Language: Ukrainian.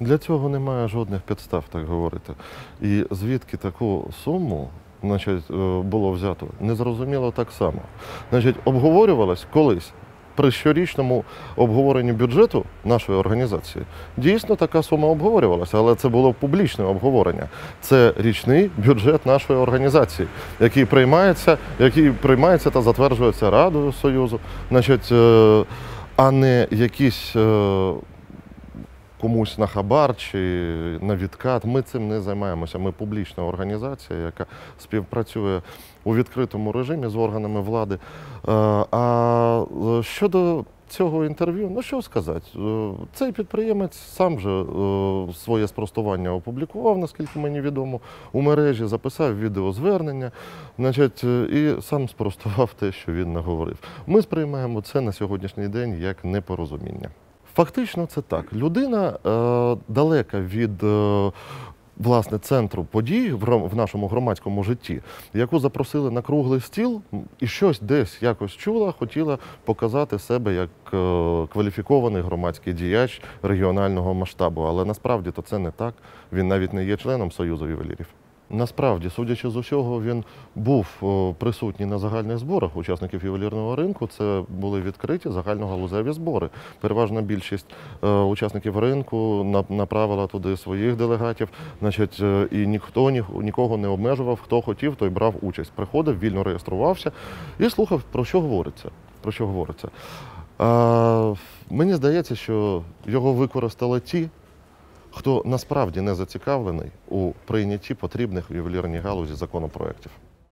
Для цього немає жодних підстав так говорити. І звідки таку суму значить, е, було взято, незрозуміло так само. Значить, обговорювалось колись. При щорічному обговоренні бюджету нашої організації дійсно така сума обговорювалася, але це було публічне обговорення. Це річний бюджет нашої організації, який приймається, який приймається та затверджується Радою Союзу, значить, е, а не якісь е, комусь на хабар чи на відкат. Ми цим не займаємося. Ми публічна організація, яка співпрацює у відкритому режимі з органами влади. Е, А е, щодо цього інтерв'ю, ну що сказати, Е, цей підприємець сам же своє спростування опублікував, наскільки мені відомо, у мережі, записав відеозвернення, значить, і сам спростував те, що він наговорив. Ми сприймаємо це на сьогоднішній день як непорозуміння. Фактично, це так. Людина е, далека від. Е, Власне, центру подій в нашому громадському житті, яку запросили на круглий стіл і щось десь якось чула, хотіла показати себе як е, кваліфікований громадський діяч регіонального масштабу. Але насправді то це не так. Він навіть не є членом Союзу ювелірів. Насправді, судячи з усього, він був присутній на загальних зборах учасників ювелірного ринку. Це були відкриті загальногалузеві збори. Переважна більшість е, учасників ринку направила туди своїх делегатів. Значить, е, і ніхто нікого не обмежував. Хто хотів, той брав участь. Приходив, вільно реєструвався і слухав, про що говориться. Про що говориться. Мені здається, що його використали ті, хто насправді не зацікавлений у прийнятті потрібних в ювелірній галузі законопроєктів.